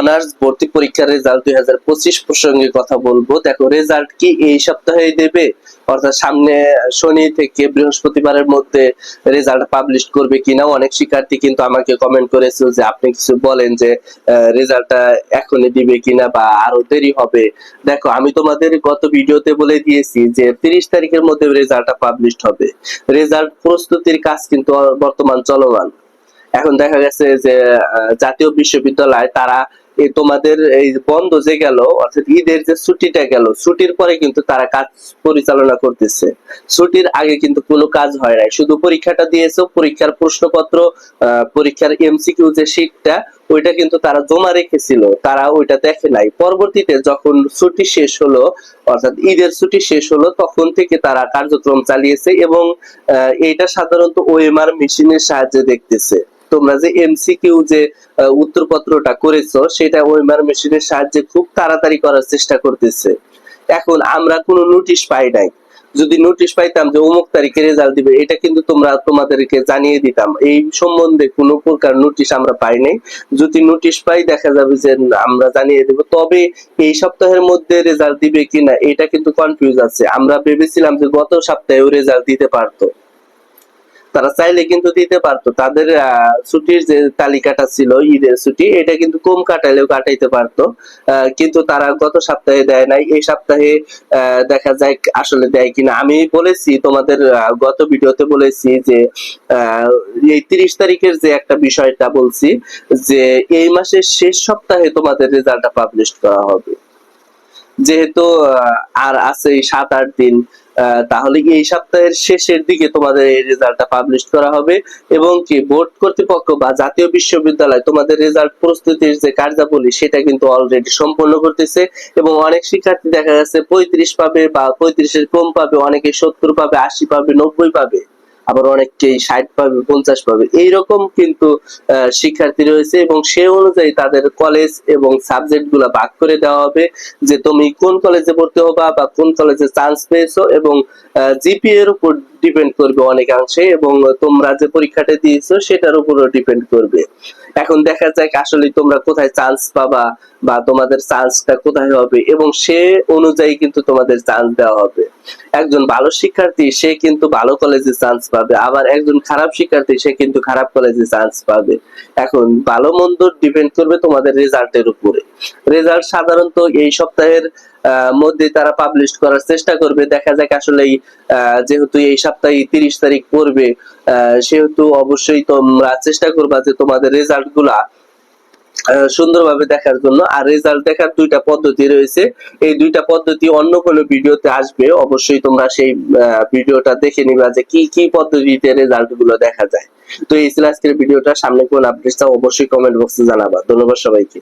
Honours ভর্তি পরীক্ষার result দুই হাজার পঁচিশ প্রসঙ্গে কথা বলব। দেখো রেজাল্ট কি এই সপ্তাহে দেবে? অর্থাৎ সামনে শনি থেকে বৃহস্পতিবারের মধ্যে রেজাল্ট পাবলিশ করবে কিনা? অনেক শিক্ষার্থী কিন্তু আমাকে কমেন্ট করেছে যে, আপনি কিছু বলেন যে রেজাল্টটা এখনই দিবে কিনা বা আরও দেরি হবে? দেখো, আমি তোমাদের গত ভিডিওতে বলে দিয়েছি যে, তিরিশ তারিখের মধ্যে রেজাল্টটা পাবলিশ হবে। রেজাল্ট প্রস্তুতির কাজ কিন্তু বর্তমান চলমান। এখন দেখা গেছে যে জাতীয় বিশ্ববিদ্যালয় তারা তোমাদের এই বন্ধ যে গেল, অর্থাৎ ঈদের যে ছুটিটা গেল, ছুটির পরে কিন্তু তারা কাজ পরিচালনা করতেছে। ছুটির আগে কিন্তু কোনো কাজ হয় নাই। শুধু পরীক্ষাটা দিয়েছে, পরীক্ষার প্রশ্নপত্র পরীক্ষার এমসিকিউ যে শিটটা ওইটা কিন্তু তারা জমা রেখেছিল। তারা ওইটা দেখে নাই। পরবর্তীতে যখন ছুটি শেষ হলো, অর্থাৎ ঈদের ছুটি শেষ হলো, তখন থেকে তারা কার্যক্রম চালিয়েছে এবং এইটা সাধারণত ওএমআর মেশিনের সাহায্যে দেখতেছে। তোমরা যে এমসিকিউ যে উত্তরপত্রটা করেছ, সেটা ওএমআর মেশিনের সাহায্যে খুব তাড়াতাড়ি করার চেষ্টা করতেছে। এখন আমরা কোনো নোটিশ পাই নাই। যদি নোটিশ পাইতাম যে অমুক তারিখে রেজাল্ট দিবে, এটা কিন্তু তোমরা তোমাদেরকে জানিয়ে দিতাম। এই সম্বন্ধে কোনো প্রকার নোটিশ আমরা পাই নাই। যদি নোটিশ পাই, দেখা যাবে যে আমরা জানিয়ে দেব, তবে এই সপ্তাহের মধ্যে রেজাল্ট দিবে কিনা, এটা কিন্তু কনফিউজ আছে। আমরা ভেবেছিলাম যে গত সপ্তাহেও রেজাল্ট দিতে পারতো। তারা চাইলে কিন্তু দিতে পারতো। তাদের ছুটির যে তালিকাটা ছিল, ঈদের ছুটি, এটা কিন্তু কম কাটাইলেও কাটাইতে পারতো। কিন্তু তারা গত সপ্তাহে দেয় নাই। এই সপ্তাহে দেখা যায় আসলে দেয় কিনা। আমি বলেছি তোমাদের গত ভিডিওতে বলেছি যে এই তিরিশ তারিখের যে একটা বিষয়টা বলছি, যে এই মাসের শেষ সপ্তাহে তোমাদের রেজাল্টটা পাবলিশ করা হবে। যেহেতু আর আছে সাত আট দিন তাহলে কি এই সপ্তাহের শেষের দিকে তোমাদের এই রেজাল্টটা পাবলিশ করা হবে? এবং কি বোর্ড কর্তৃপক্ষ বা জাতীয় বিশ্ববিদ্যালয় তোমাদের রেজাল্ট প্রস্তুতির যে কার্যাবলী, সেটা কিন্তু অলরেডি সম্পন্ন করতেছে। এবং অনেক শিক্ষার্থী দেখা যাচ্ছে পঁয়ত্রিশ পাবে বা পঁয়ত্রিশের কম পাবে, অনেকে সত্তর পাবে, আশি পাবে, নব্বই পাবে। আবার অনেককেই ষাট পাবে, পঞ্চাশ পাবে। এইরকম কিন্তু শিক্ষার্থী রয়েছে এবং সে অনুযায়ী তাদের কলেজ এবং সাবজেক্টগুলা ভাগ করে দেওয়া হবে যে তুমি কোন কলেজে ভর্তি হবা বা কোন কলেজে চান্স পেয়েছ এবং জিপিএর উপর ডিপেন্ড করবে অনেকাংশে এবং তোমরা যে পরীক্ষাটা দিয়েছ সেটার উপরও ডিপেন্ড করবে। এখন দেখা যাক আসলে তোমরা কোথায় চান্স পাবা বা তোমাদের চান্সটা কোথায় হবে এবং সে অনুযায়ী কিন্তু তোমাদের চান্স দেওয়া হবে। একজন ভালো শিক্ষার্থী, সে কিন্তু ভালো কলেজে চান্স পাবে। আবার একজন খারাপ শিক্ষার্থী, সে কিন্তু খারাপ কলেজে চান্স পাবে। এখন ভালো মন্দ ডিপেন্ড করবে তোমাদের রেজাল্টের উপরে। রেজাল্ট সাধারণত এই সপ্তাহের মধ্যে তারা পাবলিশ করার চেষ্টা করবে। দেখা যাক আসলে যেহেতু এই সপ্তাহে তিরিশ তারিখ পড়বে সেহেতু অবশ্যই তোমরা চেষ্টা করবা যে তোমাদের রেজাল্টগুলা সুন্দরভাবে দেখার জন্য। আর রেজাল্ট দেখার দুইটা পদ্ধতি রয়েছে। এই দুইটা পদ্ধতি অন্য কোনো ভিডিওতে আসবে। অবশ্যই তোমরা সেই ভিডিওটা দেখে নিবা যে কি কি পদ্ধতিতে রেজাল্টগুলো দেখা যায়। তো এই ছিল আজকের ভিডিওটা। সামনে কোন আপডেট চাও অবশ্যই কমেন্ট বক্সে জানাবা। ধন্যবাদ সবাইকে।